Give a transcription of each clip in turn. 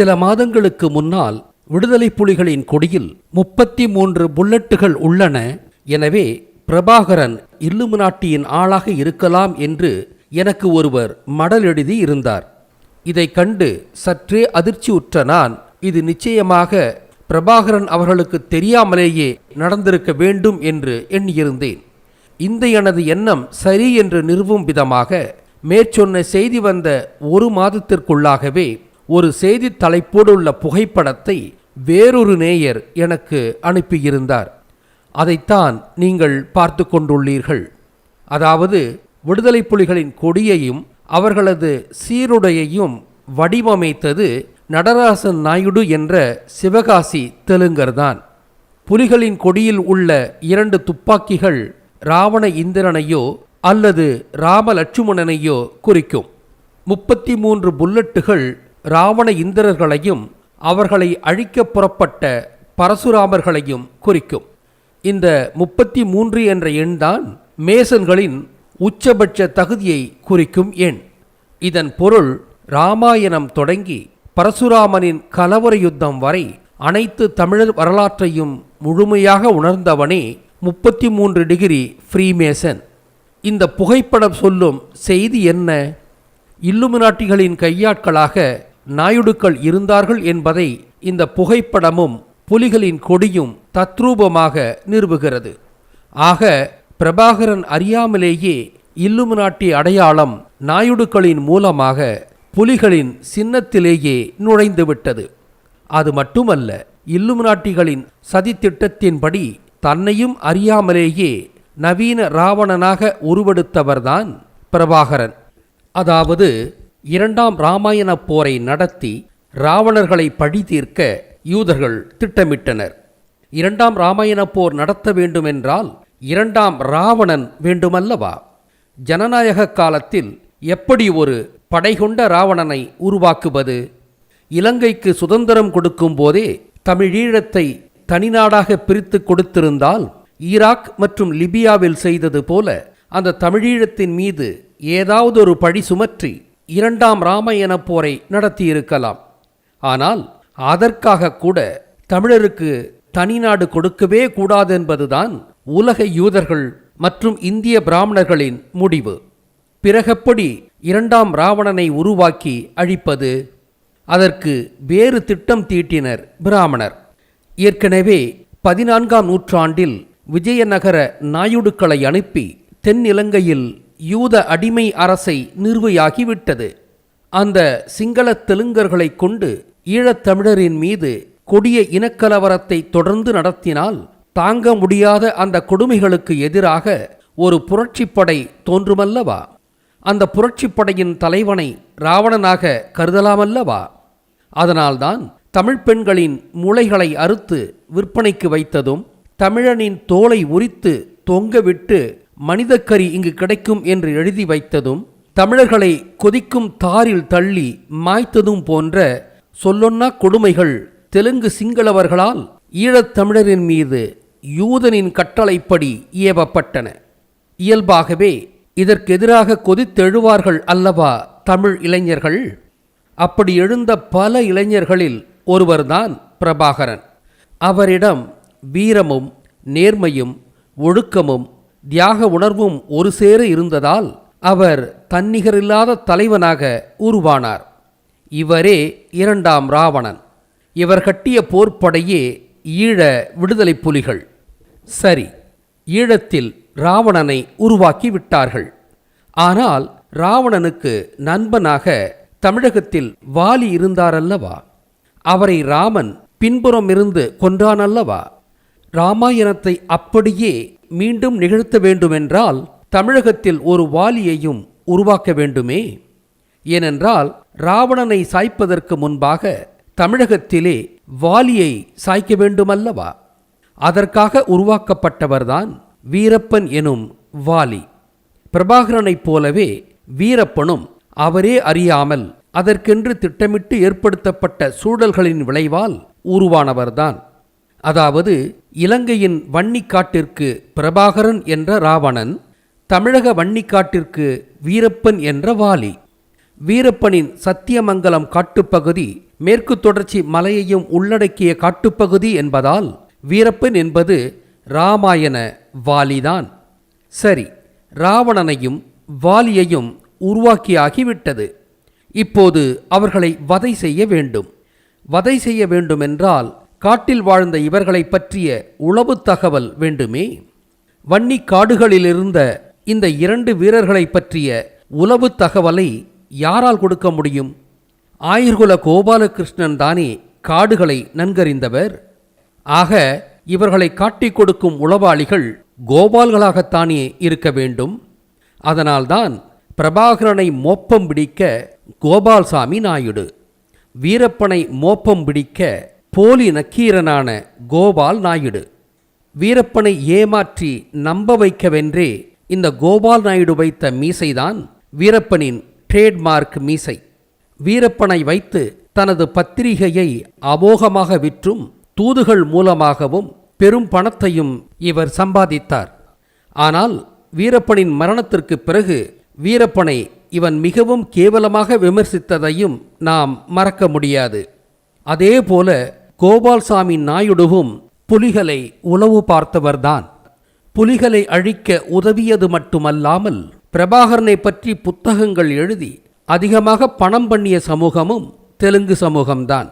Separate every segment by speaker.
Speaker 1: சில மாதங்களுக்கு முன்னால் விடுதலை புலிகளின் கொடியில் முப்பத்தி மூன்று புல்லட்டுகள் உள்ளன. எனவே பிரபாகரன் இல்லுமினாட்டியின் ஆளாக இருக்கலாம் என்று எனக்கு ஒருவர் மடல் எழுதி இருந்தார். இதை கண்டு சற்றே அதிர்ச்சியுற்ற நான் இது நிச்சயமாக பிரபாகரன் அவர்களுக்கு தெரியாமலேயே நடந்திருக்க வேண்டும் என்று எண்ணியிருந்தேன். இந்த எனது எண்ணம் சரி என்று நிறுவும் விதமாக மேற்சொன்ன செய்தி வந்த ஒரு மாதத்திற்குள்ளாகவே ஒரு செய்தி தலைப்போடு உள்ள புகைப்படத்தை வேறொரு நேயர் எனக்கு அனுப்பியிருந்தார். அதைத்தான் நீங்கள் பார்த்து கொண்டுள்ளீர்கள். அதாவது விடுதலை புலிகளின் கொடியையும் அவர்களது சீருடையையும் வடிவமைத்தது நடராசன் நாயுடு என்ற சிவகாசி தெலுங்கர்தான். புலிகளின் கொடியில் உள்ள இரண்டு துப்பாக்கிகள் ராவண இந்திரனையோ அல்லது ராமலட்சுமணனையோ குறிக்கும். முப்பத்தி மூன்று புல்லட்டுகள் ராவண இந்திரர்களையும் அவர்களை அழிக்க புறப்பட்ட பரசுராமர்களையும் குறிக்கும். இந்த முப்பத்தி மூன்று என்ற எண்தான் மேசன்களின் உச்சபட்ச தகுதியை குறிக்கும் எண். இதன் பொருள் ராமாயணம் தொடங்கி பரசுராமனின் கலவர யுத்தம் வரை அனைத்து தமிழர் வரலாற்றையும் முழுமையாக உணர்ந்தவனே முப்பத்தி மூன்று டிகிரி ஃப்ரீமேசன். இந்த புகைப்படம் சொல்லும் செய்தி என்ன? இல்லுமினாட்டிகளின் கையாட்களாக நாயுடுக்கள் இருந்தார்கள் என்பதை இந்த புகைப்படமும் புலிகளின் கொடியும் தத்ரூபமாக நிறுவுகிறது. ஆக பிரபாகரன் அறியாமலேயே இல்லுமினாட்டி அடையாளம் நாயுடுக்களின் மூலமாக புலிகளின் சின்னத்திலேயே நுழைந்துவிட்டது. அது மட்டுமல்ல இல்லுமினாட்டிகளின் சதித்திட்டத்தின்படி தன்னையும் அறியாமலேயே நவீன ராவணனாக உருவெடுத்தவர்தான் பிரபாகரன். அதாவது இரண்டாம் ராமாயண போரை நடத்தி ராவணர்களை பழி தீர்க்க யூதர்கள் திட்டமிட்டனர். இரண்டாம் ராமாயண போர் நடத்த வேண்டுமென்றால் இரண்டாம் ராவணன் வேண்டுமல்லவா? ஜனநாயக காலத்தில் எப்படி ஒரு படைகொண்ட ராவணனை உருவாக்குவது? இலங்கைக்கு சுதந்திரம் கொடுக்கும் போதே தமிழீழத்தை தனிநாடாக பிரித்து கொடுத்திருந்தால் ஈராக் மற்றும் லிபியாவில் செய்தது போல அந்த தமிழீழத்தின் மீது ஏதாவது ஒரு பழி சுமற்றி இரண்டாம் ராமாயண போரை நடத்தியிருக்கலாம். ஆனால் அதற்காக கூட தமிழருக்கு தனிநாடு கொடுக்கவே கூடாதென்பதுதான் உலக யூதர்கள் மற்றும் இந்திய பிராமணர்களின் முடிவு. பிறகப்படி இரண்டாம் ராவணனை உருவாக்கி அழிப்பது? அதற்கு வேறு திட்டம் தீட்டினர் பிராமணர். ஏற்கனவே பதினான்காம் நூற்றாண்டில் விஜயநகர நாயுடுக்களை அனுப்பி தென்னிலங்கையில் யூத அடிமை அரசை நிறுவையாகிவிட்டது அந்த சிங்கள தெலுங்கர்களைக் கொண்டு ஈழத்தமிழரின் மீது கொடிய இனக்கலவரத்தை தொடர்ந்து நடத்தினால் தாங்க முடியாத அந்த கொடுமைகளுக்கு எதிராக ஒரு புரட்சிப்படை தோன்றுமல்லவா? அந்த புரட்சிப்படையின் தலைவனை ராவணனாக கருதலாமல்லவா? அதனால்தான் தமிழ் பெண்களின் மூளைகளை அறுத்து விற்பனைக்கு வைத்ததும் தமிழனின் தோலை உரித்து தொங்கவிட்டு மனிதக்கறி இங்கு கிடைக்கும் என்று எழுதி வைத்ததும் தமிழர்களை கொதிக்கும் தாரில் தள்ளி மாய்த்ததும் போன்ற சொல்லொன்னா கொடுமைகள் தெலுங்கு சிங்களவர்களால் ஈழத்தமிழரின் மீது யூதனின் கட்டளைப்படி ஏவப்பட்டன இயல்பாகவே இதற்கெதிராக கொதித்தெழுவார்கள் அல்லவா தமிழ் இளைஞர்கள்? அப்படி எழுந்த பல இளைஞர்களில் ஒருவர்தான் பிரபாகரன். அவரிடம் வீரமும் நேர்மையும் ஒழுக்கமும் தியாக உணர்வும் ஒரு சேர இருந்ததால் அவர் தன்னிகரில்லாத தலைவனாக உருவானார். இவரே இரண்டாம் ராவணன். இவர் கட்டிய போர்ப்படையே ஈழ விடுதலை புலிகள். சரி ஈழத்தில் ராவணனை உருவாக்கி விட்டார்கள். ஆனால் ராவணனுக்கு நண்பனாக தமிழகத்தில் வாலி இருந்தாரல்லவா? அவரை ராமன் பின்புறமிருந்து கொன்றானல்லவா? ராமாயணத்தை அப்படியே மீண்டும் நிகழ்த்த வேண்டுமென்றால் தமிழகத்தில் ஒரு வாலியையும் உருவாக்க வேண்டுமே. ஏனென்றால் ராவணனை சாய்ப்பதற்கு முன்பாக தமிழகத்திலே வாலியை சாய்க்க வேண்டுமல்லவா? அதற்காக உருவாக்கப்பட்டவர்தான் வீரப்பன் எனும் வாலி. பிரபாகரனைப் போலவே வீரப்பனும் அவரே அறியாமல் அதற்கென்று திட்டமிட்டு ஏற்படுத்தப்பட்ட சூழல்களின் விளைவால் உருவானவர்தான். அதாவது இலங்கையின் வன்னிக்காட்டிற்கு பிரபாகரன் என்ற ராவணன் தமிழக வன்னிக்காட்டிற்கு வீரப்பன் என்ற வாலி. வீரப்பனின் சத்தியமங்கலம் காட்டுப்பகுதி மேற்கு தொடர்ச்சி மலையையும் உள்ளடக்கிய காட்டுப்பகுதி என்பதால் வீரப்பன் என்பது ராமாயண வாலிதான். சரி ராவணனையும் வாலியையும் உருவாக்கியாகிவிட்டது. இப்போது அவர்களை வதை செய்ய வேண்டும். வதை செய்ய வேண்டுமென்றால் காட்டில் வாழ்ந்த இவர்களை பற்றிய உளவு தகவல் வேண்டுமே. வன்னி காடுகளிலிருந்த இந்த இரண்டு வீரர்களை பற்றிய உளவு தகவலை யாரால் கொடுக்க முடியும்? ஆயிர்குல கோபாலகிருஷ்ணன் தானே காடுகளை நன்கறிந்தவர்? ஆக இவர்களை காட்டிக் கொடுக்கும் உளவாளிகள் கோபால்களாகத்தானே இருக்க வேண்டும்? அதனால்தான் பிரபாகரனை மோப்பம் பிடிக்க கோபால்சாமி நாயுடு வீரப்பனை மோப்பம் பிடிக்க போலி நக்கீரனான கோபால் நாயுடு. வீரப்பனை ஏமாற்றி நம்ப வைக்கவென்றே இந்த கோபால் நாயுடு வைத்த மீசைதான் வீரப்பனின் ட்ரேட்மார்க் மீசை. வீரப்பனை வைத்து தனது பத்திரிகையை அமோகமாக விற்றும் தூதுகள் மூலமாகவும் பெரும் பணத்தையும் இவர் சம்பாதித்தார். ஆனால் வீரப்பனின் மரணத்திற்கு பிறகு வீரப்பனை இவன் மிகவும் கேவலமாக விமர்சித்ததையும் நாம் மறக்க முடியாது. அதேபோல கோபால்சாமி நாயுடுவும் புலிகளை உளவு பார்த்தவர்தான். புலிகளை அழிக்க உதவியது மட்டுமல்லாமல் பிரபாகரனை பற்றி புத்தகங்கள் எழுதி அதிகமாக பணம் பண்ணிய சமூகமும் தெலுங்கு சமூகம்தான்.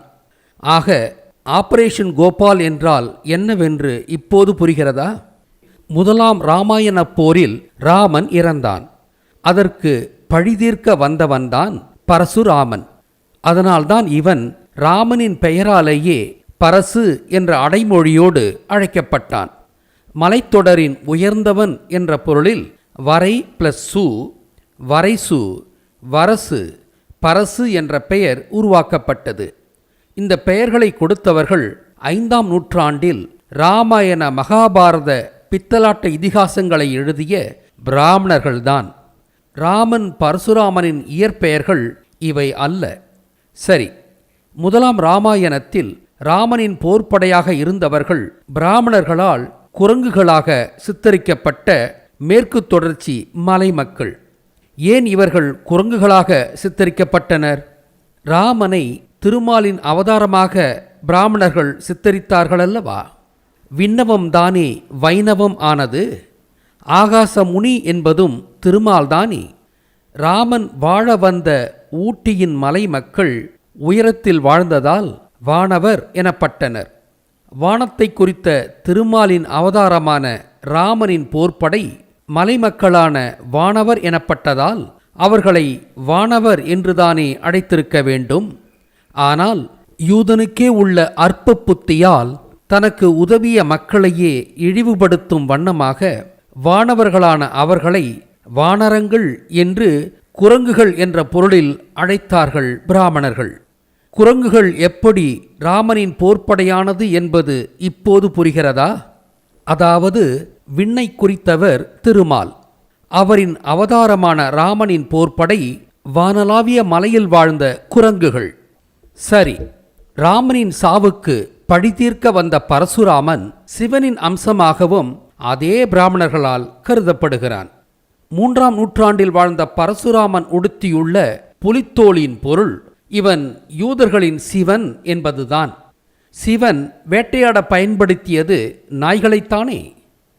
Speaker 1: ஆக ஆபரேஷன் கோபால் என்றால் என்னவென்று இப்போது புரிகிறதா? முதலாம் ராமாயண போரில் ராமன் இறந்தான். அதற்கு பழிதீர்க்க வந்தவன்தான் பரசுராமன். அதனால்தான் இவன் ராமனின் பெயராலேயே பரசு என்ற அடைமொழியோடு அழைக்கப்பட்டான். மலைத்தொடரின் உயர்ந்தவன் என்ற பொருளில் வரை பிளஸ் சு வரைசு வரசு பரசு என்ற பெயர் உருவாக்கப்பட்டது. இந்த பெயர்களை கொடுத்தவர்கள் ஐந்தாம் நூற்றாண்டில் ராமாயண மகாபாரத பித்தலாட்ட இதிகாசங்களை எழுதிய பிராமணர்கள்தான். ராமன் பரசுராமனின் இயற்பெயர்கள் இவை அல்ல. சரி முதலாம் ராமாயணத்தில் ராமனின் போர்ப்படையாக இருந்தவர்கள் பிராமணர்களால் குரங்குகளாக சித்தரிக்கப்பட்ட மேற்கு தொடர்ச்சி மலை மக்கள். ஏன் இவர்கள் குரங்குகளாக சித்தரிக்கப்பட்டனர்? ராமனை திருமாலின் அவதாரமாக பிராமணர்கள் சித்தரித்தார்கள் அல்லவா விண்ணவம் தானே வைணவம் ஆனது? ஆகாச முனி என்பதும் திருமால்தானே? ராமன் வாழ வந்த ஊட்டியின் மலை மக்கள் உயரத்தில் வாழ்ந்ததால் வானவர் எனப்பட்டனர். வானத்தை குறித்த திருமாலின் அவதாரமான ராமனின் போர்ப்படை மலைமக்களான வானவர் எனப்பட்டதால் அவர்களை வானவர் என்றுதானே அழைத்திருக்க வேண்டும். ஆனால் யூதனுக்கே உள்ள அற்ப புத்தியால் தனக்கு உதவிய மக்களையே இழிவுபடுத்தும் வண்ணமாக வானவர்களான அவர்களை வானரங்கள் என்று குரங்குகள் என்ற பொருளில் அழைத்தார்கள் பிராமணர்கள். குரங்குகள் எப்படி ராமனின் போர்ப்படையானது என்பது இப்போது புரிகிறதா? அதாவது விண்ணை குறித்தவர் திருமால். அவரின் அவதாரமான ராமனின் போர்ப்படை வானலாவிய மலையில் வாழ்ந்த குரங்குகள். சரி ராமனின் சாவுக்கு பழிதீர்க்க வந்த பரசுராமன் சிவனின் அம்சமாகவும் அதே பிராமணர்களால் கருதப்படுகிறான். மூன்றாம் நூற்றாண்டில் வாழ்ந்த பரசுராமன் உடுத்தியுள்ள புலித்தோளின் பொருள் இவன் யூதர்களின் சிவன் என்பதுதான். சிவன் வேட்டையாட பயன்படுத்தியது நாய்களைத்தானே.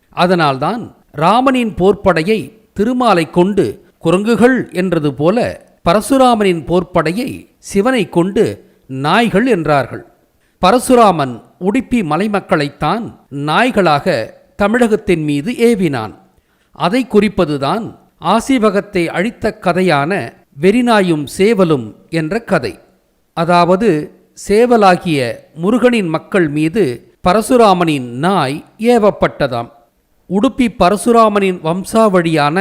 Speaker 1: அதனால்தான் ராமனின் போர்ப்படையை திருமாலை கொண்டு குரங்குகள் என்றது போல பரசுராமனின் போர்ப்படையை சிவனை கொண்டு நாய்கள் என்றார்கள். பரசுராமன் உடுப்பி மலைமக்களைத்தான் நாய்களாக தமிழகத்தின் மீது ஏவினான். அதை குறிப்பதுதான் ஆசிவகத்தை அழித்த கதையான வெறிநாயும் சேவலும் என்ற கதை. அதாவது சேவலாகிய முருகனின் மக்கள் மீது பரசுராமனின் நாய் ஏவப்பட்டதாம். உடுப்பி பரசுராமனின் வம்சாவழியான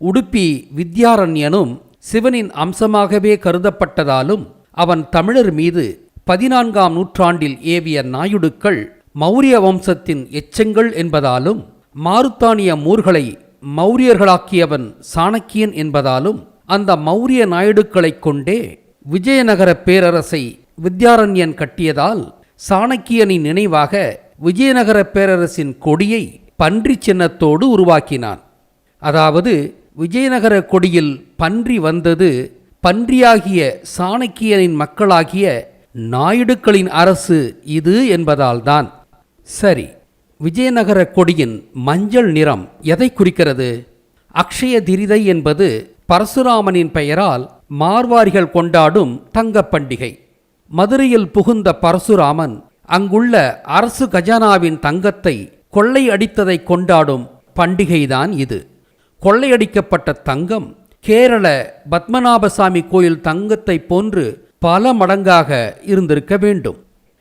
Speaker 1: உடுப்பி வித்யாரண்யனும் சிவனின் அம்சமாகவே கருதப்பட்டதாலும் அவன் தமிழர் மீது பதினான்காம் நூற்றாண்டில் ஏவிய நாயுடுக்கள் மௌரிய வம்சத்தின் எச்சங்கள் என்பதாலும் மாருத்தானிய மூர்களை மௌரியர்களாக்கியவன் சாணக்கியன் என்பதாலும் அந்த மௌரிய நாயுடுக்களைக் கொண்டே விஜயநகர பேரரசை வித்யாரண்யன் கட்டியதால் சாணக்கியனின் நினைவாக விஜயநகர பேரரசின் கொடியை பன்றி சின்னத்தோடு உருவாக்கினான். அதாவது விஜயநகர கொடியில் பன்றி வந்தது பன்றியாகிய சாணக்கியனின் மக்களாகிய நாயுடுக்களின் அரசு இது என்பதால்தான். சரி விஜயநகர கொடியின் மஞ்சள் நிறம் எதை குறிக்கிறது? அக்ஷய திரிதை என்பது பரசுராமனின் பெயரால் மார்வாரிகள் கொண்டாடும் தங்கப் பண்டிகை. மதுரையில் புகுந்த பரசுராமன் அங்குள்ள அரசு கஜானாவின் தங்கத்தை கொள்ளையடித்ததை கொண்டாடும் பண்டிகைதான் இது. கொள்ளையடிக்கப்பட்ட தங்கம் கேரள பத்மநாபசாமி கோயில் தங்கத்தை போன்று பல மடங்காக இருந்திருக்க வேண்டும்.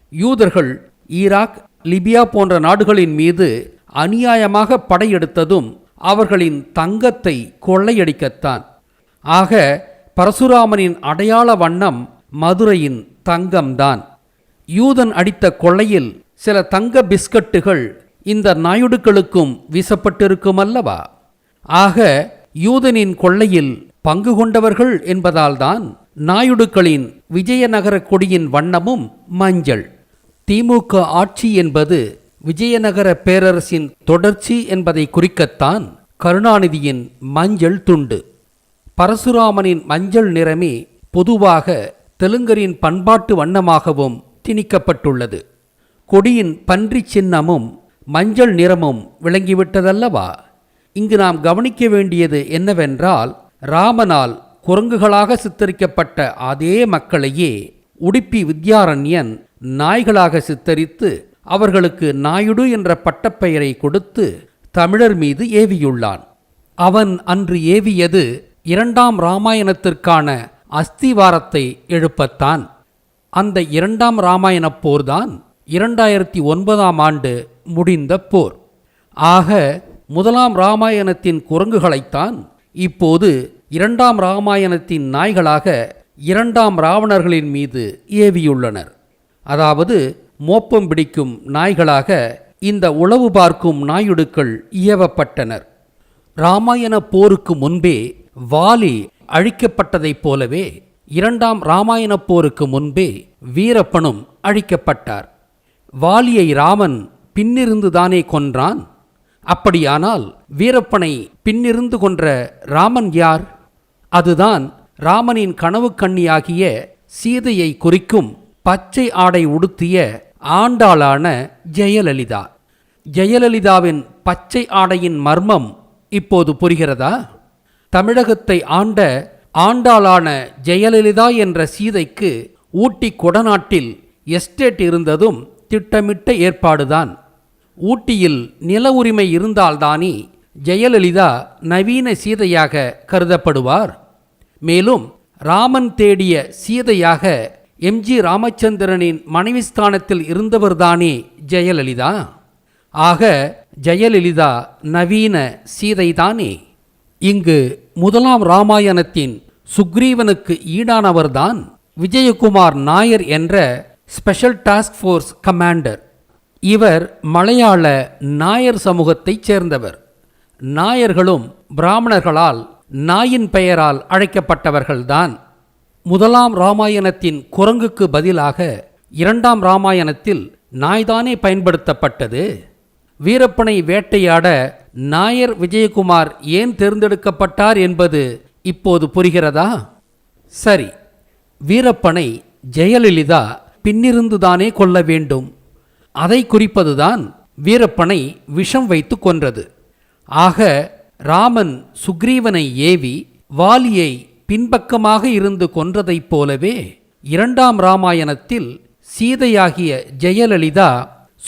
Speaker 1: யூதர்கள் ஈராக் லிபியா போன்ற நாடுகளின் மீது அநியாயமாக படையெடுத்ததும் அவர்களின் தங்கத்தை கொள்ளையடிக்கத்தான். ஆக பரசுராமனின் அடையாள வண்ணம் மதுரையின் தங்கம்தான். யூதன் அடித்த கொள்ளையில் சில தங்க பிஸ்கட்டுகள் இந்த நாயுடுக்களுக்கும் வீசப்பட்டிருக்கும் அல்லவா ஆக யூதனின் கொள்ளையில் பங்கு கொண்டவர்கள் என்பதால்தான் நாயுடுக்களின் விஜயநகர கொடியின் வண்ணமும் மஞ்சள். திமுக ஆட்சி என்பது விஜயநகர பேரரசின் தொடர்ச்சி என்பதை குறிக்கத்தான் கருணாநிதியின் மஞ்சள் துண்டு. பரசுராமனின் மஞ்சள் நிறமே பொதுவாக தெலுங்கரின் பண்பாட்டு வண்ணமாகவும் திணிக்கப்பட்டுள்ளது. கொடியின் பன்றி சின்னமும் மஞ்சள் நிறமும் விளங்கிவிட்டதல்லவா? இங்கு நாம் கவனிக்க வேண்டியது என்னவென்றால் ராமனால் குரங்குகளாக சித்தரிக்கப்பட்ட அதே மக்களையே உடுப்பி வித்யாரண்யன் நாய்களாக சித்தரித்து அவர்களுக்கு நாயுடு என்ற பட்டப்பெயரை கொடுத்து தமிழர் மீது ஏவியுள்ளான். அவன் அன்று ஏவியது இரண்டாம் இராமாயணத்திற்கான அஸ்திவாரத்தை எழுப்பத்தான். அந்த இரண்டாம் இராமாயணப் போர்தான் இரண்டாயிரத்தி ஒன்பதாம் ஆண்டு முடிந்த போர். ஆக முதலாம் இராமாயணத்தின் குரங்குகளைத்தான் இப்போது இரண்டாம் இராமாயணத்தின் நாய்களாக இரண்டாம் ராவணர்களின் மீது ஏவியுள்ளனர். அதாவது மோப்பம் பிடிக்கும் நாய்களாக இந்த உளவு பார்க்கும் நாயுடுக்கள் ஏவப்பட்டனர் இராமாயண போருக்கு முன்பே வாலி அழிக்கப்பட்டதைப் போலவே இரண்டாம் இராமாயணப் போருக்கு முன்பே வீரப்பனும் அழிக்கப்பட்டார். வாலியை ராமன் பின்னிருந்து தானே கொன்றான்? அப்படியானால் வீரப்பனை பின்னிருந்து கொன்ற ராமன் யார்? அதுதான் ராமனின் கனவு கண்ணியாகிய சீதையை குறிக்கும் பச்சை ஆடை உடுத்திய ஆண்டாளான ஜெயலலிதா. ஜெயலலிதாவின் பச்சை ஆடையின் மர்மம் இப்போது புரிகிறதா? தமிழகத்தை ஆண்ட ஆண்டாளான ஜெயலலிதா என்ற சீதைக்கு ஊட்டி கொடநாட்டில் எஸ்டேட் இருந்ததும் திட்டமிட்ட ஏற்பாடுதான். ஊட்டியில் நில உரிமை இருந்தால்தானே ஜெயலலிதா நவீன சீதையாக கருதப்படுவார். மேலும் ராமன் தேடிய சீதையாக எம்ஜி ராமச்சந்திரனின் மனைவி ஸ்தானத்தில் இருந்தவர்தானே ஜெயலலிதா. ஆக ஜெயலலிதா நவீன சீதைதானே. இங்கு முதலாம் ராமாயணத்தின் சுக்ரீவனுக்கு ஈடானவர்தான் விஜயகுமார் நாயர் என்ற ஸ்பெஷல் டாஸ்க் ஃபோர்ஸ் கமாண்டர். இவர் மலையாள நாயர் சமூகத்தைச் சேர்ந்தவர். நாயர்களும் பிராமணர்களால் நாயின் பெயரால் அழைக்கப்பட்டவர்கள்தான். முதலாம் ராமாயணத்தின் குரங்குக்கு பதிலாக இரண்டாம் ராமாயணத்தில் நாய்தானே பயன்படுத்தப்பட்டது. வீரப்பனை வேட்டையாட நாயர் விஜயகுமார் ஏன் தேர்ந்தெடுக்கப்பட்டார் என்பது இப்போது புரிகிறதா? சரி வீரப்பனை ஜெயலலிதா பின்னிருந்துதானே கொல்ல வேண்டும். அதை குறிப்பதுதான் வீரப்பனை விஷம் வைத்து கொன்றது. ஆக ராமன் சுக்ரீவனை ஏவி வாலியை பின்பக்கமாக இருந்து கொன்றதைப் போலவே இரண்டாம் ராமாயணத்தில் சீதையாகிய ஜெயலலிதா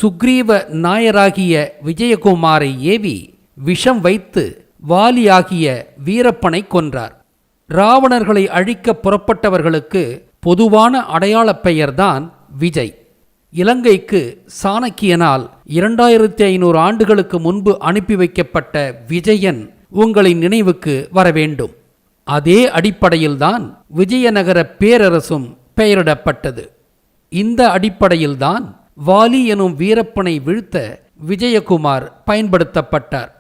Speaker 1: சுக்ரீவ நாயராகிய விஜயகுமாரை ஏவி விஷம் வைத்து வாலியாகிய வீரப்பனை கொன்றார். ராவணர்களை அழிக்க புறப்பட்டவர்களுக்கு பொதுவான அடையாளப் பெயர்தான் விஜய். இலங்கைக்கு சாணக்கியனால் இரண்டாயிரத்தி ஐநூறு ஆண்டுகளுக்கு முன்பு அனுப்பி வைக்கப்பட்ட விஜயன் உங்களின் நினைவுக்கு வர வேண்டும். அதே அடிப்படையில்தான் விஜயநகர பேரரசும் பெயரிடப்பட்டது. இந்த அடிப்படையில்தான் வாலி எனும் வீரப்பனை வீழ்த்த விஜயகுமார் பயன்படுத்தப்பட்டார்.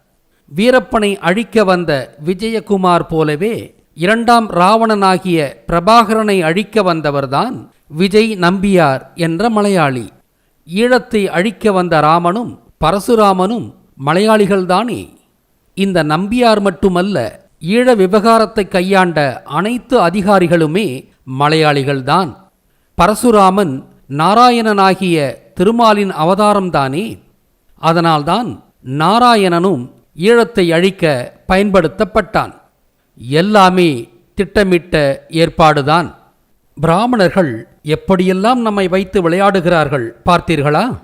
Speaker 1: வீரப்பனை அழிக்க வந்த விஜயகுமார் போலவே இரண்டாம் ராவணனாகிய பிரபாகரனை அழிக்க வந்தவர்தான் விஜய் நம்பியார் என்ற மலையாளி. ஈழத்தை அழிக்க வந்த ராமனும் பரசுராமனும் மலையாளிகள்தானே. இந்த நம்பியார் மட்டுமல்ல ஈழ விவகாரத்தை கையாண்ட அனைத்து அதிகாரிகளுமே மலையாளிகள்தான். பரசுராமன் நாராயணனாகிய திருமாலின் அவதாரம்தானே? அதனால்தான் நாராயணனும் ஈழத்தை அழிக்க பயன்படுத்தப்பட்டான். எல்லாமே திட்டமிட்ட ஏற்பாடுதான். பிராமணர்கள் எப்படியெல்லாம் நம்மை வைத்து விளையாடுகிறார்கள் பார்த்தீர்களா?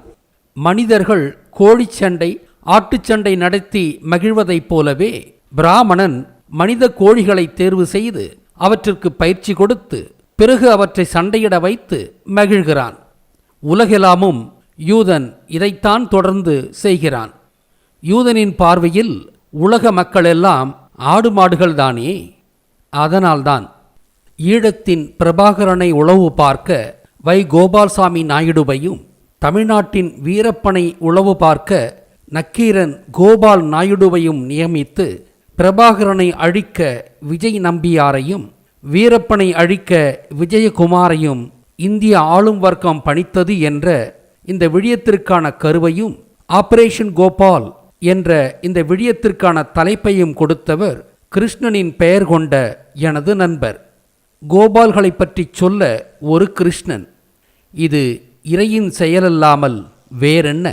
Speaker 1: மனிதர்கள் கோழிச்சண்டை ஆட்டுச்சண்டை நடத்தி மகிழ்வதைப் போலவே பிராமணன் மனித கோழிகளை தேர்வு செய்து அவற்றிற்கு பயிற்சி கொடுத்து பிறகு அவற்றை சண்டையிட வைத்து மகிழ்கிறான். உலகெல்லாமும் யூதன் இதைத்தான் தொடர்ந்து செய்கிறான். யூதனின் பார்வையில் உலக மக்களெல்லாம் ஆடு மாடுகள்தானே அதனால்தான் ஈழத்தின் பிரபாகரனை உளவு பார்க்க வை கோபால்சாமி நாயுடுவையும் தமிழ்நாட்டின் வீரப்பனை உளவு பார்க்க நக்கீரன் கோபால் நாயுடுவையும் நியமித்து பிரபாகரனை அழிக்க விஜய் நம்பியாரையும் வீரப்பனை அழிக்க விஜயகுமாரையும் இந்திய ஆளும் வர்க்கம் பணித்தது என்ற இந்த விழியத்திற்கான கருவையும் ஆபரேஷன் கோபால் என்ற இந்த விழியத்திற்கான தலைப்பையும் கொடுத்தவர் கிருஷ்ணனின் பெயர் கொண்ட எனது நண்பர். கோபால்களை பற்றி சொல்ல ஒரு கிருஷ்ணன். இது இறையின் செயலல்லாமல் வேறென்ன?